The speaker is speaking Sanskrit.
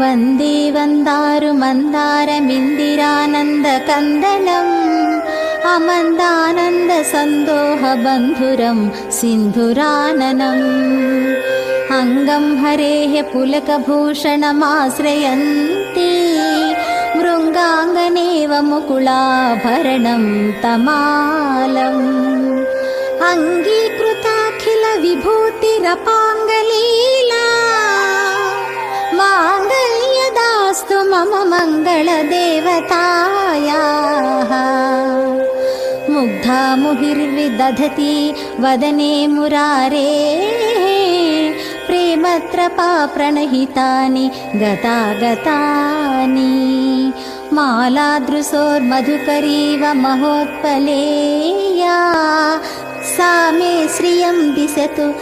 वन्दे वन्दारुमन्दारमिन्दिरानन्दकन्दलम् अमन्दानन्दसन्दोहबन्धुरं सिन्धुराननम् अङ्गं हरेः पुलकभूषणमाश्रयन्ति मृङ्गाङ्गनेव मुकुलाभरणं तमालम् अङ्गीकृताखिलविभूतिरपाङ्गलीला मम मङ्गलदेवतायाः। मुग्धा मुहिर्विदधति वदने मुरारे। प्रेमत्रपा प्रणहितानि गतागतानि। मालादृशोर्मधुकरीव महोत्पलेया। सा मे श्रियं दिशतु